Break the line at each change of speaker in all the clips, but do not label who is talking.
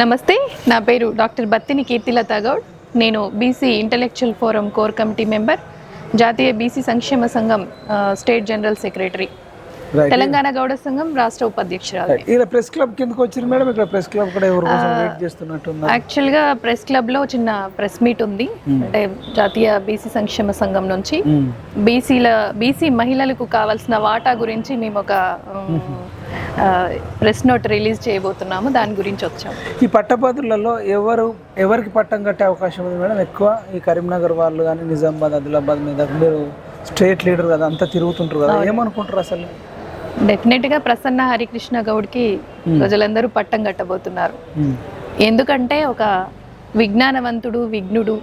నమస్తే నా పేరు డాక్టర్ బత్తిని కీర్తిలత గౌడ్. నేను BC intellectual forum core committee member జాతీయ బీసీ సంక్షేమ సంఘం state general secretary
right
Telangana Gouda సంఘం రాష్ట్ర ఉపాధ్యక్షురాలు.
ఇలా ప్రెస్ క్లబ్ కిందకి వచ్చారు మేడం ఇక్కడ ప్రెస్ క్లబ్ కూడా ఎవరి చేస్తున్నట్టున్నారు?
యాక్చువల్గా ప్రెస్ క్లబ్లో చిన్న ప్రెస్ మీట్ ఉంది. అంటే జాతీయ బీసీ సంక్షేమ సంఘం నుంచి. బీసీల బీసీ మహిళలకు కావాల్సిన వాటా గురించి మేము ఒక ప్రెస్ నోట్ రిలీజ్ చేయబోతున్నాము దాని గురించి వచ్చాము.
ఈ పట్టభద్రులలో ఎవరు ఎవరికి పట్టం కట్టే అవకాశం ఉంది మేడం? ఎక్కువ ఈ కరీంనగర్ వాళ్ళు కానీ నిజామాబాద్ ఆదిలాబాద్ మీద మీరు స్టేట్ లీడర్ కదా అంతా తిరుగుతుంటారు కదా ఏమనుకుంటారు అసలు?
డెఫినెట్గా ప్రసన్న హరికృష్ణ గౌడ్కి ప్రజలందరూ పట్టం కట్టబోతున్నారు. ఎందుకంటే ఒక విజ్ఞానవంతుడు విఘ్నుడు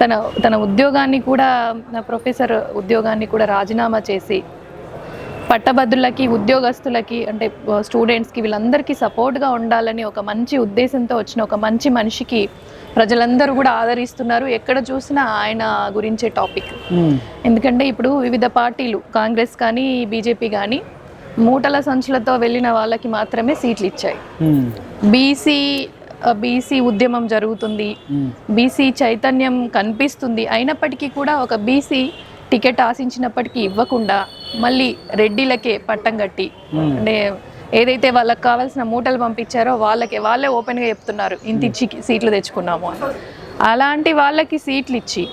తన తన ఉద్యోగాన్ని కూడా ప్రొఫెసర్ ఉద్యోగాన్ని కూడా రాజీనామా చేసి పట్టభద్రులకి ఉద్యోగస్తులకి అంటే స్టూడెంట్స్కి వీళ్ళందరికీ సపోర్ట్గా ఉండాలని ఒక మంచి ఉద్దేశంతో వచ్చిన ఒక మంచి మనిషికి ప్రజలందరూ కూడా ఆదరిస్తున్నారు ఎక్కడ చూసినా ఆయన గురించే టాపిక్. ఎందుకంటే ఇప్పుడు వివిధ పార్టీలు కాంగ్రెస్ కానీ బీజేపీ కానీ మూటల సంచులతో వెళ్ళిన వాళ్ళకి మాత్రమే సీట్లు ఇచ్చాయి. బీసీ బీసీ ఉద్యమం జరుగుతుంది. బీసీ చైతన్యం కనిపిస్తుంది అయినప్పటికీ కూడా ఒక బీసీ టికెట్ ఆశించినప్పటికీ ఇవ్వకుండా మళ్ళీ రెడ్డిలకే పట్టం కట్టి. అంటే ఏదైతే వాళ్ళకి కావాల్సిన మూటలు పంపించారో వాళ్ళకే వాళ్ళే ఓపెన్గా చెప్తున్నారు ఇంత ఇచ్చి సీట్లు తెచ్చుకున్నాము అని. అలాంటి వాళ్ళకి సీట్లు ఇచ్చి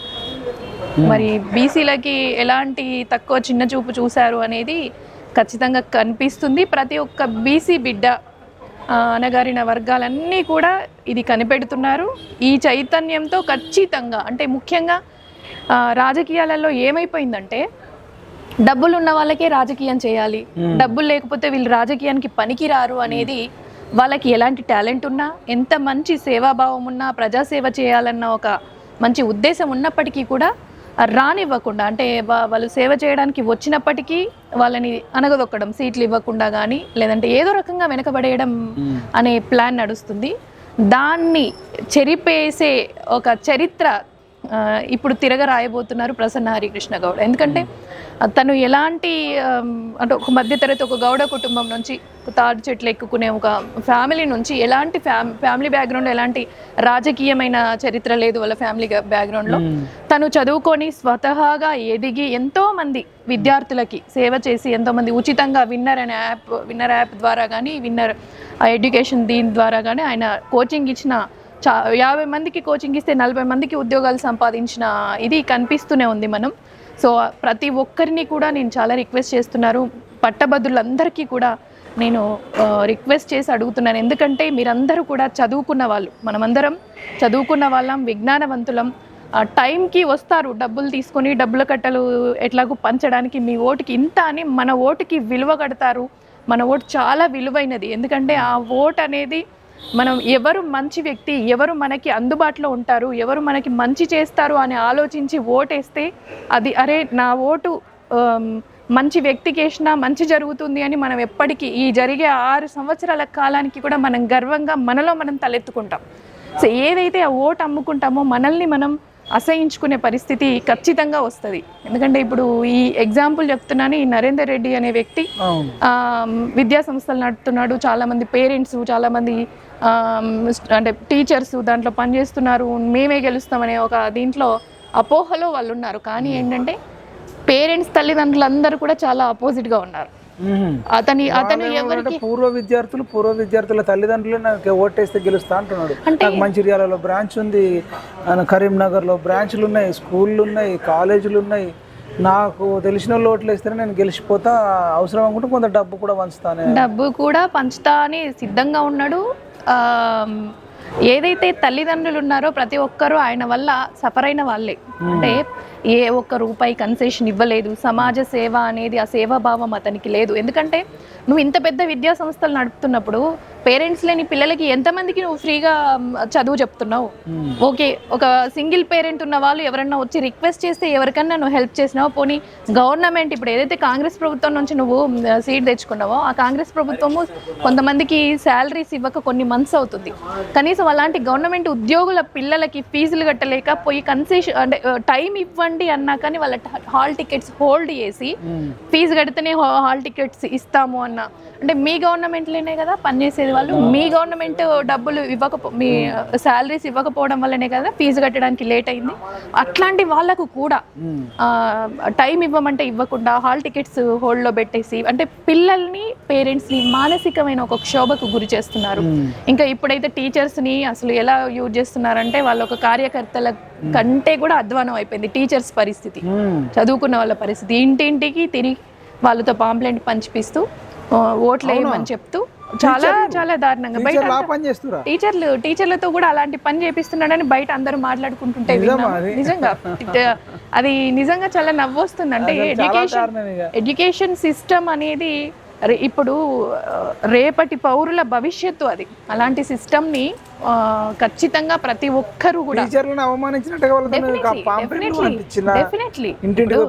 మరి బీసీలకి ఎలాంటి తక్కువ చిన్న చూపు చూశారు అనేది ఖచ్చితంగా కనిపిస్తుంది. ప్రతి ఒక్క బీసీ బిడ్డ అనగారిన వర్గాలన్నీ కూడా ఇది కనిపెడుతున్నారు. ఈ చైతన్యంతో ఖచ్చితంగా అంటే ముఖ్యంగా రాజకీయాలలో ఏమైపోయిందంటే డబ్బులు ఉన్న వాళ్ళకే రాజకీయం చేయాలి. డబ్బులు లేకపోతే వీళ్ళు రాజకీయానికి పనికిరారు అనేది వాళ్ళకి ఎలాంటి టాలెంట్ ఉన్నా ఎంత మంచి సేవాభావం ఉన్నా ప్రజాసేవ చేయాలన్న ఒక మంచి ఉద్దేశం ఉన్నప్పటికీ కూడా రానివ్వకుండా అంటే వాళ్ళు సేవ చేయడానికి వచ్చినప్పటికీ వాళ్ళని అనగదొక్కడం సీట్లు ఇవ్వకుండా కానీ లేదంటే ఏదో రకంగా వెనకబడేయడం
మ్మ్.
అనే ప్లాన్ నడుస్తుంది. దాన్ని చెరిపేసే ఒక చరిత్ర ఇప్పుడు తిరగ రాయబోతున్నారు ప్రసన్న హరికృష్ణ గౌడ్. ఎందుకంటే ఆ, తను ఎలాంటి అంటే ఒక మధ్యతరగతి ఒక గౌడ కుటుంబం నుంచి తాడు చెట్లు ఎక్కుకునే ఒక ఫ్యామిలీ నుంచి ఎలాంటి ఫ్యామ్ ఫ్యామిలీ బ్యాక్గ్రౌండ్ ఎలాంటి రాజకీయమైన చరిత్ర లేదు వాళ్ళ ఫ్యామిలీ బ్యాక్గ్రౌండ్లో.
మ్మ్.
తను చదువుకొని స్వతహాగా ఎదిగి ఎంతో మంది విద్యార్థులకి సేవ చేసి ఎంతో మంది ఉచితంగా విన్నర్ అనే యాప్ విన్నర్ యాప్ ద్వారా కానీ విన్నర్ ఎడ్యుకేషన్ దీని ద్వారా కానీ ఆయన కోచింగ్ ఇచ్చిన చా యాభై మందికి కోచింగ్ ఇస్తే నలభై మందికి ఉద్యోగాలు సంపాదించిన ఇది కనిపిస్తూనే ఉంది మనం. సో ప్రతి ఒక్కరిని కూడా నేను చాలా రిక్వెస్ట్ చేస్తున్నారు. పట్టభద్రులందరికీ కూడా నేను రిక్వెస్ట్ చేసి అడుగుతున్నాను. ఎందుకంటే మీరందరూ కూడా చదువుకున్న వాళ్ళు మనమందరం చదువుకున్న వాళ్ళం విజ్ఞానవంతులం. ఆ టైంకి వస్తారు డబ్బులు తీసుకొని డబ్బుల కట్టలు ఎట్లాగో పంచడానికి మీ ఓటుకి ఇంత అని మన ఓటుకి విలువ కడతారు. మన ఓటు చాలా విలువైనది. ఎందుకంటే ఆ ఓట్ అనేది మనం ఎవరు మంచి వ్యక్తి ఎవరు మనకి అందుబాటులో ఉంటారు ఎవరు మనకి మంచి చేస్తారు అని ఆలోచించి ఓటేస్తే అది అరే నా ఓటు మంచి వ్యక్తికి వేసినా మంచి జరుగుతుంది అని మనం ఎప్పటికీ ఈ జరిగే ఆరు సంవత్సరాల కాలానికి కూడా మనం గర్వంగా మనలో మనం తలెత్తుకుంటాం. సో ఏదైతే ఆ ఓటు అమ్ముకుంటామో మనల్ని మనం అసహించుకునే పరిస్థితి ఖచ్చితంగా వస్తుంది. ఎందుకంటే ఇప్పుడు ఈ ఎగ్జాంపుల్ చెప్తున్నాను ఈ నరేందర్ రెడ్డి అనే వ్యక్తి విద్యా సంస్థలు నడుపుతున్నాడు చాలామంది పేరెంట్స్ చాలామంది అంటే టీచర్స్ దాంట్లో పనిచేస్తున్నారు మేమే గెలుస్తామనే ఒక దీంట్లో అపోహలో వాళ్ళు ఉన్నారు కానీ ఏంటంటే పేరెంట్స్ తల్లిదండ్రులందరూ కూడా చాలా ఆపోజిట్గా ఉన్నారు. అతని అతను ఎవరికి
పూర్వ విద్యార్థులు పూర్వ విద్యార్థుల తల్లిదండ్రులు నాకు ఓటేస్తే గెలుస్తా అంటున్నాడు. నాకు మంచిర్యాలలో బ్రాంచ్ ఉంది కరీంనగర్లో బ్రాంచ్లు ఉన్నాయి స్కూళ్ళు ఉన్నాయి కాలేజీలు ఉన్నాయి. నాకు తెలిసిన వాళ్ళు ఓట్లు వేస్తేనే నేను గెలిచిపోతా అవసరం అనుకుంటే కొంత డబ్బు కూడా పంచుతానే.
డబ్బు కూడా పంచుతా అని సిద్ధంగా ఉన్నాడు. ఆ, ఏదైతే తల్లిదండ్రులు ఉన్నారో ప్రతి ఒక్కరూ ఆయన వల్ల సఫర్ అయిన వాళ్ళే. అంటే ఏ ఒక్క రూపాయి కన్సెషన్ ఇవ్వలేదు. సమాజ సేవ అనేది ఆ సేవాభావం అతనికి లేదు. ఎందుకంటే నువ్వు ఇంత పెద్ద విద్యా సంస్థలు నడుపుతున్నప్పుడు పేరెంట్స్ లేని పిల్లలకి ఎంతమందికి నువ్వు ఫ్రీగా చదువు చెప్తున్నావు?
మ్మ్.
ఓకే ఒక సింగిల్ పేరెంట్ ఉన్న వాళ్ళు ఎవరన్నా వచ్చి రిక్వెస్ట్ చేస్తే ఎవరికన్నా నువ్వు హెల్ప్ చేసినావు? పోనీ గవర్నమెంట్ ఇప్పుడు ఏదైతే కాంగ్రెస్ ప్రభుత్వం నుంచి నువ్వు సీట్ తెచ్చుకున్నావో ఆ కాంగ్రెస్ ప్రభుత్వము కొంతమందికి శాలరీస్ ఇవ్వక కొన్ని మంత్స్ అవుతుంది. కనీసం అలాంటి గవర్నమెంట్ ఉద్యోగుల పిల్లలకి ఫీజులు కట్టలేక పోయి కన్సెషన్ అంటే టైం ఇవ్వండి అన్నా కానీ వాళ్ళ హాల్ టికెట్స్ హోల్డ్ చేసి ఫీజు కడితేనే హాల్ టికెట్స్ ఇస్తాము అన్న. అంటే మీ గవర్నమెంట్లోనే కదా పనిచేసేది వాళ్ళు. మీ గవర్నమెంట్ డబ్బులు ఇవ్వకపో మీ శాలరీస్ ఇవ్వకపోవడం వల్లనే కదా ఫీజు కట్టడానికి లేట్ అయింది. అట్లాంటి వాళ్ళకు కూడా టైం ఇవ్వమంటే ఇవ్వకుండా హాల్ టికెట్స్ హోల్డ్లో పెట్టేసి అంటే పిల్లల్ని పేరెంట్స్ని మానసికమైన ఒక క్షోభకు గురి చేస్తున్నారు. ఇంకా ఇప్పుడైతే టీచర్స్ని అసలు ఎలా యూజ్ చేస్తున్నారంటే వాళ్ళ ఒక కార్యకర్తల కంటే కూడా అధ్వానం అయిపోయింది. టీచర్స్ పరిస్థితి. చదువుకున్న వాళ్ళ పరిస్థితి. ఇంటింటికి తిరిగి వాళ్ళతో పాంప్లెంట్ పంచిపిస్తూ ఓట్లు వేయమని చెప్తూ చాలా చాలా దారుణంగా. బయట టీచర్లు టీచర్లతో కూడా అలాంటి పని చేపిస్తున్నాడని బయట అందరూ మాట్లాడుకుంటుంటే? నిజంగా. అది నిజంగా చాలా నవ్వొస్తుంది. అంటే
అసలు చాలా
ఎడ్యుకేషన్. ఎడ్యుకేషన్ సిస్టమ్ అనేది ఇప్పుడు రేపటి పౌరుల భవిష్యత్తు అది. అలాంటి సిస్టమ్ని ఖచ్చితంగా ప్రతి ఒక్కరూ కూడా
టీచర్లను అవమానించినట్టుగా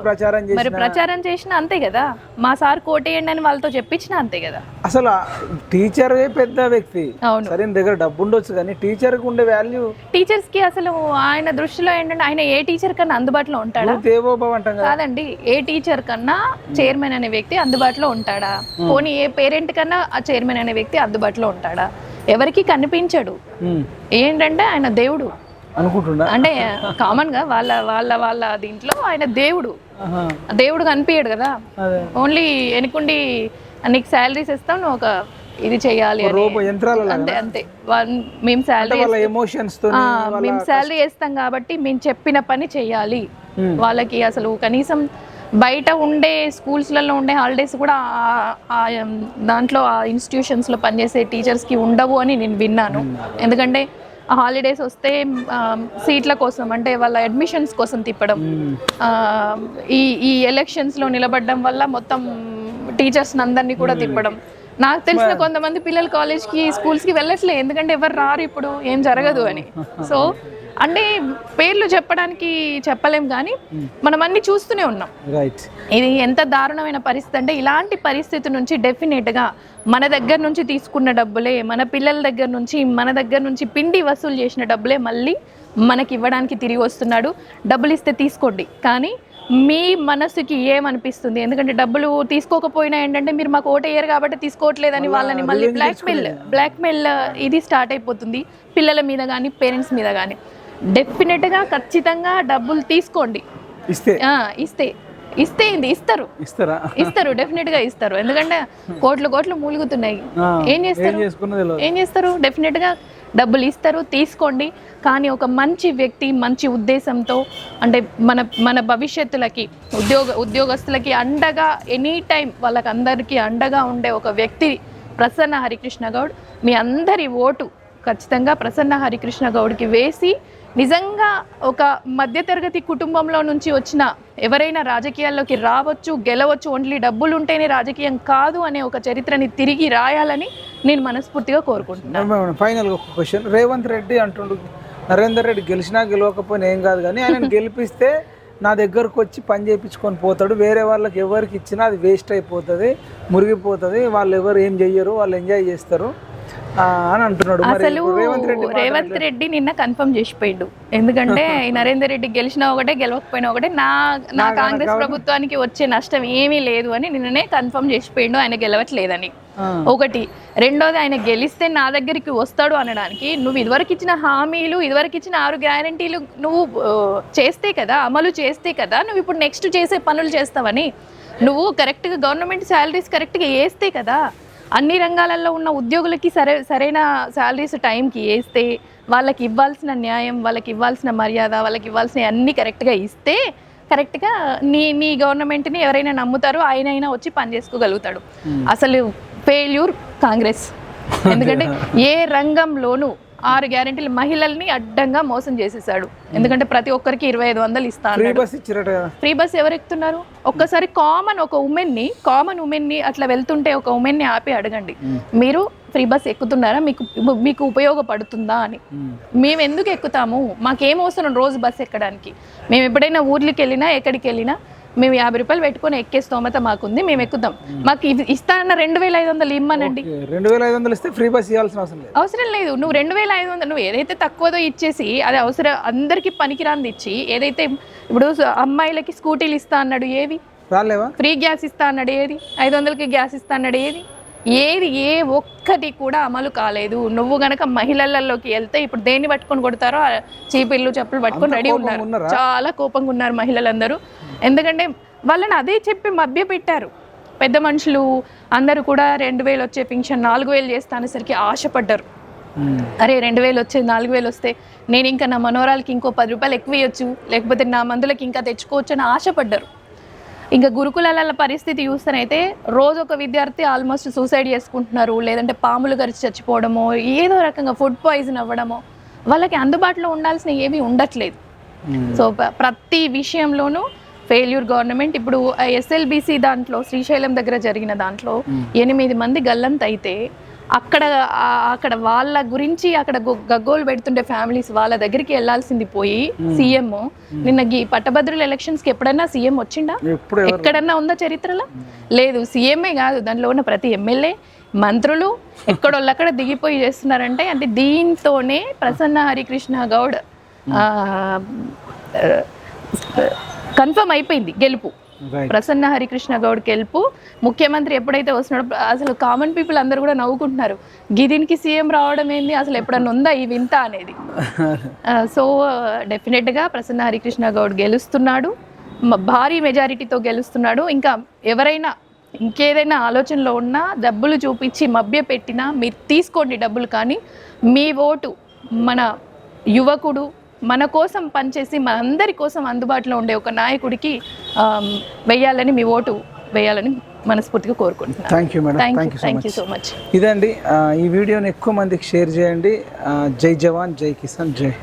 ప్రచారం
మరి ప్రచారం చేసినా అంతే కదా? మా సార్ కోటేయండి అని వాళ్ళతో చెప్పించినా అంతే కదా?
అసలు టీచర్ పెద్ద వ్యక్తి.
అవును.
సరే దగ్గర డబ్బు ఉండొచ్చు కానీ టీచర్కు ఉండే వాల్యూ
టీచర్స్కి అసలు ఆయన దృష్టిలో ఏంటంటే ఆయన ఏ టీచర్ కన్నా అందుబాటులో ఉంటాడా? కాదండి ఏ టీచర్ కన్నా చైర్మన్ అనే వ్యక్తి అందుబాటులో ఉంటాడా? పోనీ ఏ పేరెంట్ కన్నా ఆ చైర్మన్ అనే వ్యక్తి అందుబాటులో ఉంటాడా? ఎవరికి కనిపించడు. ఏంటంటే ఆయన దేవుడు.
అనుకుంటున్నా.
అంటే కామన్గా వాళ్ళ వాళ్ళ వాళ్ళ దీంట్లో ఆయన దేవుడు. దేవుడు కనిపించడు కదా. ఓన్లీ వెనుకుండి నీకు శాలరీస్ ఇస్తాం నువ్వు ఒక ఇది చేయాలి అంతే అంతే. మేము శాలరీ
ఎమోషన్స్
మేము శాలరీ వేస్తాం కాబట్టి మేము చెప్పిన పని చేయాలి. వాళ్ళకి అసలు కనీసం బయట ఉండే స్కూల్స్లలో ఉండే హాలిడేస్ కూడా దాంట్లో ఆ ఇన్స్టిట్యూషన్స్లో పనిచేసే టీచర్స్కి ఉండవు అని నేను విన్నాను. ఎందుకంటే ఆ హాలిడేస్ వస్తే సీట్ల కోసం అంటే వాళ్ళ అడ్మిషన్స్ కోసం తిప్పడం. ఈ ఈ ఎలక్షన్స్లో నిలబడడం వల్ల మొత్తం టీచర్స్ అందరినీ కూడా తిప్పడం. నాకు తెలిసిన కొంతమంది పిల్లలు కాలేజ్కి స్కూల్స్కి వెళ్ళట్లే. ఎందుకంటే ఎవరు రారు ఇప్పుడు? ఏం జరగదు అని. సో అంటే పేర్లు చెప్పడానికి చెప్పలేం కానీ మనం అన్ని చూస్తూనే ఉన్నాం.
రైట్
ఇది ఎంత దారుణమైన పరిస్థితి అంటే ఇలాంటి పరిస్థితి నుంచి డెఫినెట్గా మన దగ్గర నుంచి తీసుకున్న డబ్బులే మన పిల్లల దగ్గర నుంచి మన దగ్గర నుంచి పిండి వసూలు చేసిన డబ్బులే మళ్ళీ మనకి ఇవ్వడానికి తిరిగి వస్తున్నాడు. డబ్బులు ఇస్తే తీసుకోండి. కానీ మీ మనసుకి ఏమనిపిస్తుంది? ఎందుకంటే డబ్బులు తీసుకోకపోయినా ఏంటంటే మీరు మాకు ఓటేయరు కాబట్టి తీసుకోవట్లేదని వాళ్ళని మళ్ళీ బ్లాక్మెయిల్ బ్లాక్మెయిల్ ఇది స్టార్ట్ అయిపోతుంది. పిల్లల మీద కానీ పేరెంట్స్ మీద కానీ డెఫినెట్గా ఖచ్చితంగా డబ్బులు తీసుకోండి.
ఇస్తే.
ఇస్తే. ఇస్తే ఏంది? ఇస్తారు.
ఇస్తారా?
ఇస్తారు డెఫినెట్గా ఇస్తారు. ఎందుకంటే కోట్లు కోట్లు మూలుగుతున్నాయి. ఏం చేస్తారు.
ఏం
చేస్తారు? డెఫినెట్గా డబ్బులు ఇస్తారు తీసుకోండి. కానీ ఒక మంచి వ్యక్తి మంచి ఉద్దేశంతో అంటే మన మన భవిష్యత్తులకి ఉద్యోగ ఉద్యోగస్తులకి అండగా ఎనీ టైం వాళ్ళకి అందరికీ అండగా ఉండే ఒక వ్యక్తి ప్రసన్న హరికృష్ణ గౌడ్. మీ అందరి ఓటు ఖచ్చితంగా ప్రసన్న హరికృష్ణ గౌడ్కి వేసి నిజంగా ఒక మధ్యతరగతి కుటుంబంలో నుంచి వచ్చిన ఎవరైనా రాజకీయాల్లోకి రావచ్చు గెలవచ్చు ఓన్లీ డబ్బులు ఉంటేనే రాజకీయం కాదు అనే ఒక చరిత్రని తిరిగి రాయాలని నేను మనస్ఫూర్తిగా కోరుకుంటున్నాను
ఫైనల్ ఒక క్వశ్చన్. రేవంత్ రెడ్డి అంటుండు నరేందర్ రెడ్డి గెలిచినా గెలవకపోయినా ఏం కాదు కానీ ఆయన గెలిపిస్తే నా దగ్గరకు వచ్చి పని చేయించుకొని పోతాడు. వేరే వాళ్ళకి ఎవరికి ఇచ్చినా అది వేస్ట్ అయిపోతుంది మురిగిపోతుంది. వాళ్ళు ఎవరు ఏం చెయ్యరు వాళ్ళు ఎంజాయ్ చేస్తారు. అని అంటున్నాడు.
అసలు
రేవంత్ రెడ్డి
నిన్న కన్ఫర్మ్ చేసిపోయిండు. ఎందుకంటే ఈ నరేందర్ రెడ్డి గెలిచినా ఒకటే గెలవకపోయినా ఒకటే నా నా కాంగ్రెస్ ప్రభుత్వానికి వచ్చే నష్టం ఏమీ లేదు అని నిన్ననే కన్ఫర్మ్ చేసిపోయిండు ఆయన గెలవట్లేదని. ఒకటి. రెండోది ఆయన గెలిస్తే నా దగ్గరికి వస్తాడు అనడానికి నువ్వు ఇదివరకు ఇచ్చిన హామీలు ఇదివరకు ఇచ్చిన ఆరు గ్యారంటీలు నువ్వు చేస్తే కదా అమలు చేస్తే కదా నువ్వు ఇప్పుడు నెక్స్ట్ చేసే పనులు చేస్తావని. నువ్వు కరెక్ట్గా గవర్నమెంట్ శాలరీస్ కరెక్ట్గా వేస్తే కదా అన్ని రంగాలలో ఉన్న ఉద్యోగులకి సరే సరైన శాలరీస్ టైంకి వేస్తే వాళ్ళకి ఇవ్వాల్సిన న్యాయం వాళ్ళకి ఇవ్వాల్సిన మర్యాద వాళ్ళకి ఇవ్వాల్సిన అన్ని కరెక్ట్గా ఇస్తే కరెక్ట్గా నీ నీ గవర్నమెంట్ని ఎవరైనా నమ్ముతారో ఆయన అయినా వచ్చి పని చేసుకోగలుగుతాడు. అసలు ఫెయిల్యూర్ కాంగ్రెస్. ఎందుకంటే ఏ రంగంలోనూ ఆరు గ్యారెంటీలు మహిళల్ని అడ్డంగా మోసం చేసేసాడు ఎందుకంటే ప్రతి ఒక్కరికి ఇరవై ఐదు వందలు ఇస్తా
ఫ్రీ బస్
ఎవరు ఎక్కుతున్నారు? ఒక్కసారి కామన్ ఒక ఉమెన్ని కామన్ ఉమెన్ని అట్లా వెళ్తుంటే ఒక ఉమెన్ని ఆపి అడగండి. మీరు ఫ్రీ బస్ ఎక్కుతున్నారా? మీకు మీకు ఉపయోగపడుతుందా అని. మేము ఎందుకు ఎక్కుతాము? మాకేం అవసరం రోజు బస్ ఎక్కడానికి? మేము ఎప్పుడైనా ఊర్లకి వెళ్ళినా ఎక్కడికి వెళ్ళినా మేము యాభై రూపాయలు పెట్టుకొని ఎక్కే స్తోమత మాకుంది మేము ఎక్కుదాం. మాకు ఇది ఇస్తా అన్న రెండు వేల ఐదు వందలు ఇమ్మనండి.
రెండు వేల ఐదు వందలు ఇస్తే ఫ్రీ బస్ ఇవ్వాల్సిన అవసరం లేదు.
అవసరం లేదు. నువ్వు రెండు వేల ఐదు వందలు నువ్వు ఏదైతే తక్కువదో ఇచ్చేసి అది అవసరం అందరికీ పనికిరాంది ఇచ్చి ఏదైతే ఇప్పుడు అమ్మాయిలకి స్కూటీలు ఇస్తా అన్నాడు ఏవి
రాలేవా?
ఫ్రీ గ్యాస్ ఇస్తా అన్నాడు ఏది? ఐదు వందలకి గ్యాస్ ఇస్తా అన్నాడు ఏది? ఏది ఏ ఒక్కటి కూడా అమలు కాలేదు. నువ్వు గనక మహిళలలోకి వెళ్తే ఇప్పుడు దేన్ని పట్టుకొని కొడతారో చీపిళ్ళు చెప్పులు పట్టుకొని రెడీ ఉన్నారు? చాలా కోపంగా ఉన్నారు మహిళలందరూ. ఎందుకంటే వాళ్ళని అదే చెప్పి మభ్య పెట్టారు. పెద్ద మనుషులు అందరూ కూడా రెండు వేలు వచ్చే పింఛన్ నాలుగు వేలు చేస్తా అనేసరికి ఆశపడ్డారు. అరే రెండు వేలు వచ్చేది నాలుగు వేలు వస్తే నేను ఇంకా నా మనోరాలకి ఇంకో పది రూపాయలు ఎక్కువ ఇవ్వచ్చు లేకపోతే నా మందులకి ఇంకా తెచ్చుకోవచ్చు అని ఆశపడ్డారు. ఇంకా గురుకులాల పరిస్థితి చూస్తేనైతే రోజు ఒక విద్యార్థి ఆల్మోస్ట్ సూసైడ్ చేసుకుంటున్నారు లేదంటే పాములు గరిచి చచ్చిపోవడమో ఏదో రకంగా ఫుడ్ పాయిజన్ అవ్వడమో వాళ్ళకి అందుబాటులో ఉండాల్సిన ఏమీ ఉండట్లేదు
ఉమ్.
సో ప్రతి విషయంలోనూ ఫెయిల్యూర్ గవర్నమెంట్ ఇప్పుడు ఎస్ఎల్బిసి దాంట్లో శ్రీశైలం దగ్గర జరిగిన దాంట్లో ఎనిమిది మంది గల్లంత అయితే అక్కడ అక్కడ వాళ్ళ గురించి అక్కడ గగ్గోలు పెడుతుండే ఫ్యామిలీస్ వాళ్ళ దగ్గరికి వెళ్ళాల్సింది పోయి సీఎం. నిన్న గీ పట్టభద్రుల ఎలక్షన్స్కి ఎప్పుడన్నా సీఎం వచ్చిండా? ఎక్కడన్నా ఉందా చరిత్రలో? లేదు సీఎంఏ కాదు దానిలో ఉన్న ప్రతి ఎమ్మెల్యే మంత్రులు ఎక్కడోళ్ళక్కడ దిగిపోయి చేస్తున్నారంటే అంటే దీంతోనే ప్రసన్న హరికృష్ణ గౌడ్ కన్ఫర్మ్ అయిపోయింది గెలుపు. ప్రసన్న హరికృష్ణ గౌడ్ గెలుపు ముఖ్యమంత్రి ఎప్పుడైతే వస్తున్నాడో అసలు కామన్ పీపుల్ అందరూ కూడా నవ్వుకుంటున్నారు. గిదినికి సీఎం రావడం ఏంది? అసలు ఎప్పుడన్నా ఉందా ఈ వింత అనేది? సో డెఫినెట్గా ప్రసన్న హరికృష్ణ గౌడ్ గెలుస్తున్నాడు. భారీ మెజారిటీతో గెలుస్తున్నాడు. ఇంకా ఎవరైనా ఇంకేదైనా ఆలోచనలో ఉన్నా డబ్బులు చూపించి మభ్య పెట్టినా మీరు తీసుకోండి డబ్బులు కానీ మీ ఓటు మన యువకుడు మన కోసం పనిచేసి మన అందరి కోసం అందుబాటులో ఉండే ఒక నాయకుడికి ఆమ్, వెయ్యాలని మీ ఓటు వేయాలని మనస్ఫూర్తిగా కోరుకుంటున్నాను.
Thank you madam
thank you thank you so much
ఇదండి ఈ వీడియోని ఎక్కువ మందికి షేర్ చేయండి. జై జవాన్ జై కిసాన్ జై